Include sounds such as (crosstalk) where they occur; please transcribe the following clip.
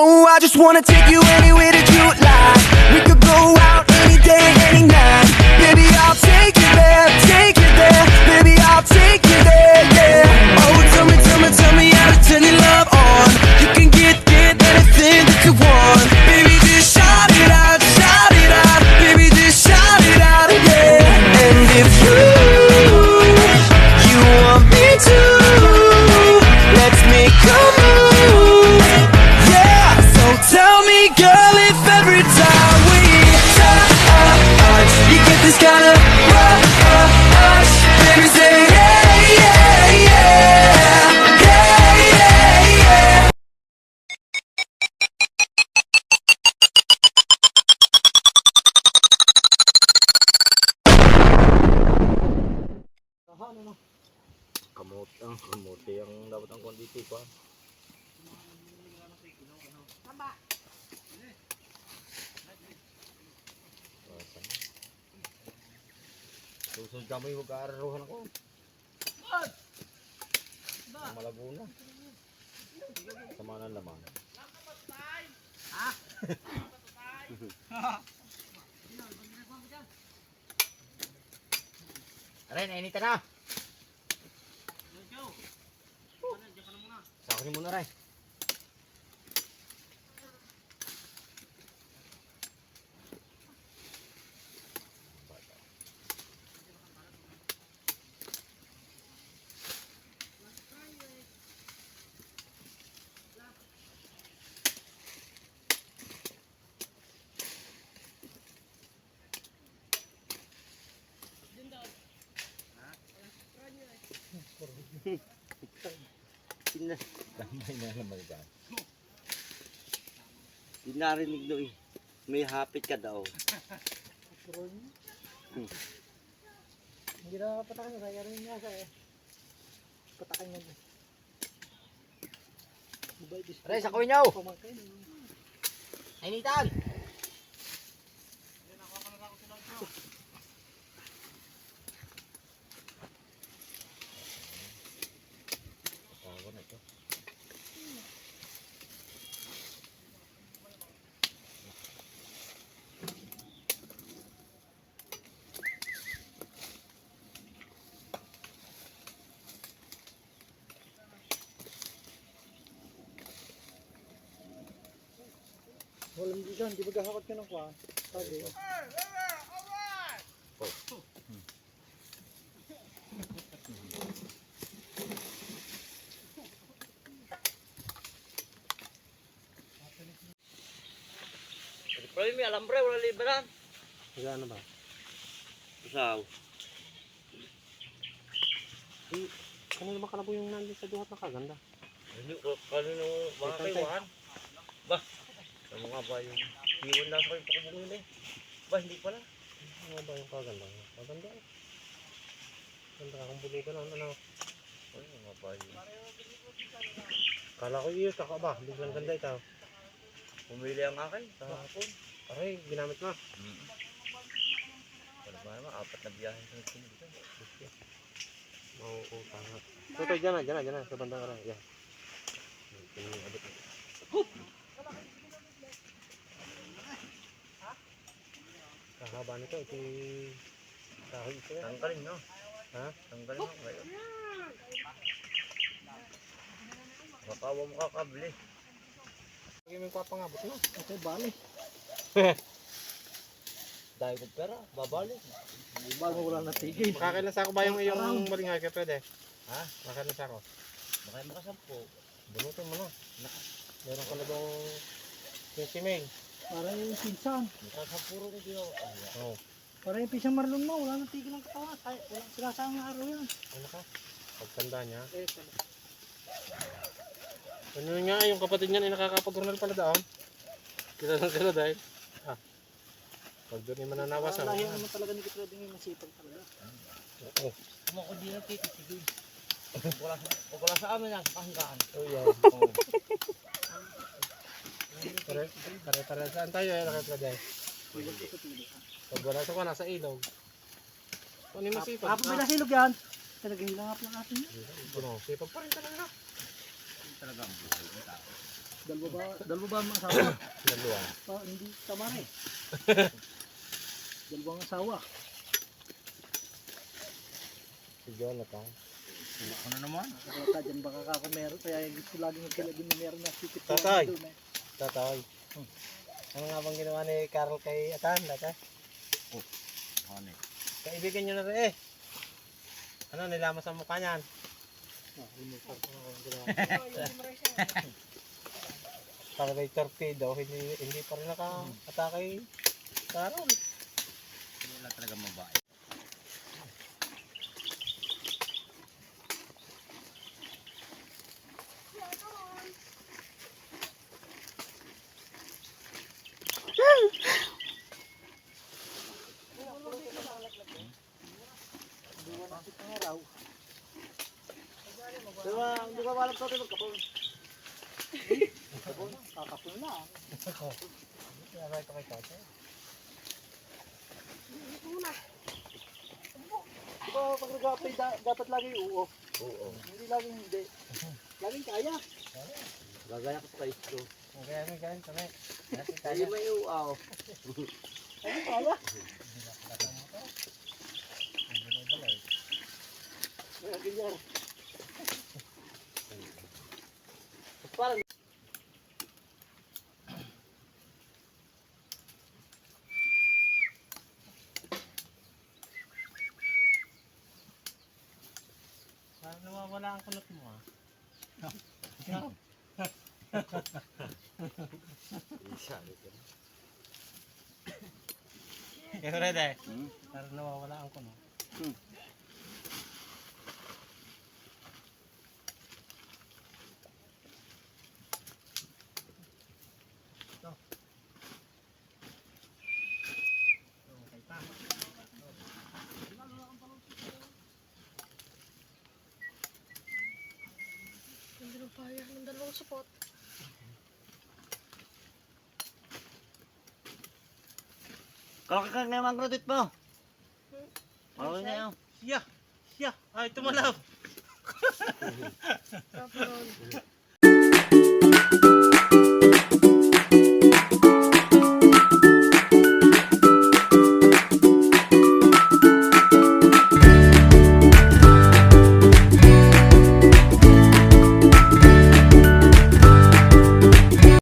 Oh, I just wanna take you anywhere that you like. We could go out any day, any night. Baby, I'll take you there, take you there. Baby, I'll take Kamot ang kamote ang dapat ang konditi pa. Asan? Susunod kami mag-aararuhan ako. Ang Malaguna. Sama na naman. (laughs) Ren, init ka na. Sa akin muna rin. (laughs) Damay na naman dyan. Di narinig do eh. May hapit ka daw. Hindi na patakan na, kaya rin niya sa eh. Patakan display. Ren, sa kunyaw! Pamangkin. Initan! Walang di dyan, di ba gahakot ka ng kwa? Sabi. Pero may alambre, wala liberan. Magkano ba? Usaw. Ano naman ka na po yung nandun sa duhat na kaganda? Hindi ko kanino mga kaiwan. Ba? Ano nga ba yung iwan na sa kayo pakubungin eh. Ba, hindi pala. Ano ba yung kaganda? Kaganda eh. Ganda akong bulugan ano ano. Ano nga ba yung Kala ko iyo, saka ba? Biglang ganda ito. pumili ang akin sa hapon. Aray, ginamit mo. Mm. Ba naman, apat na biyahe sa oo, tama. Ito, dyan na, dyan na, dyan na. Sa bandang ka na. Yan. Yung abot. Kahaba nito, ito yung kahoy ito yan. Tanggalin no? Ha? Tanggalin mo kayo. Makawa mo kakabli. Lagi mo yung kapangabot no? Ito yung bali. (laughs) Dahil kong pera, babalik. Bali mo wala natigil. Makakailan sa ako ba yung iyong malingay kay pwede? Ha? Makakailan sa ako? Baka yung makasampo. Bunutin mo na. Meron ka na bang 20 mail? Para yung pinsan. Makasampuro na dito. Oo. Para yung pinsan marlon mo, wala nang tigil ng katawan. Kaya walang sinasama araw yan. Ano ka? Pagtanda niya. Ano nga, yung kapatid niya ay nakakapag-journal pala daon. Kita lang sila dahil. Ah. Pag doon yung mananawas. Para ah. lahi naman talaga ni Kitro din yung masipag talaga. Oo. Kung ako di nagtitigil. Wala sa, wala sa amin yan, sa. Oh, yan. (laughs) Pare. Saan tayo eh? Nakita dahil. Pag wala sa nasa ilog. Ano yung masipag? Kapag may nasilog yan, talagang hilangap lang natin yan. Ano, sipag pa rin talaga. Talaga ang buhay ng tao. Dalawa ba, dalawa ba ang asawa? Dalawa. Pa, hindi tama na eh. (laughs) Dalawang asawa. Si Jonathan. Ano naman? Kaya dyan baka ka ako meron. Kaya yung gusto lagi magkalagin na meron na sikip ko Tatay. Tatay. Ano nga bang ginawa ni Carl kay Atan? Dati? Ano eh? Kaibigan nyo na rin eh. Ano, nilamas ang mukha niyan. Para may torpedo, hindi, hindi pa rin naka-atake Carl. Wala talaga mabait. Walang pati magkapon. Kapon, kakapon na. Kaya ito kay Tatay. Diba, pag nag-apply, da- dapat lagi oo. Oo. Hindi laging hindi. Laging kaya. Gagaya ko sa istro. Ang kaya may ganun kami. Tayo tayo. may uaw. Laging kaya. Kaya ganyan. Parang Nawawala ang kulot mo ah. Ito. Fred eh. Parang nawawala ang kulot. Hindi na kaya ng dalawang support. Kalaki ka nga mga graduate mo. Okay na yun. Siya! Siya! Ay, tumalaw! (laughs) Kaparon.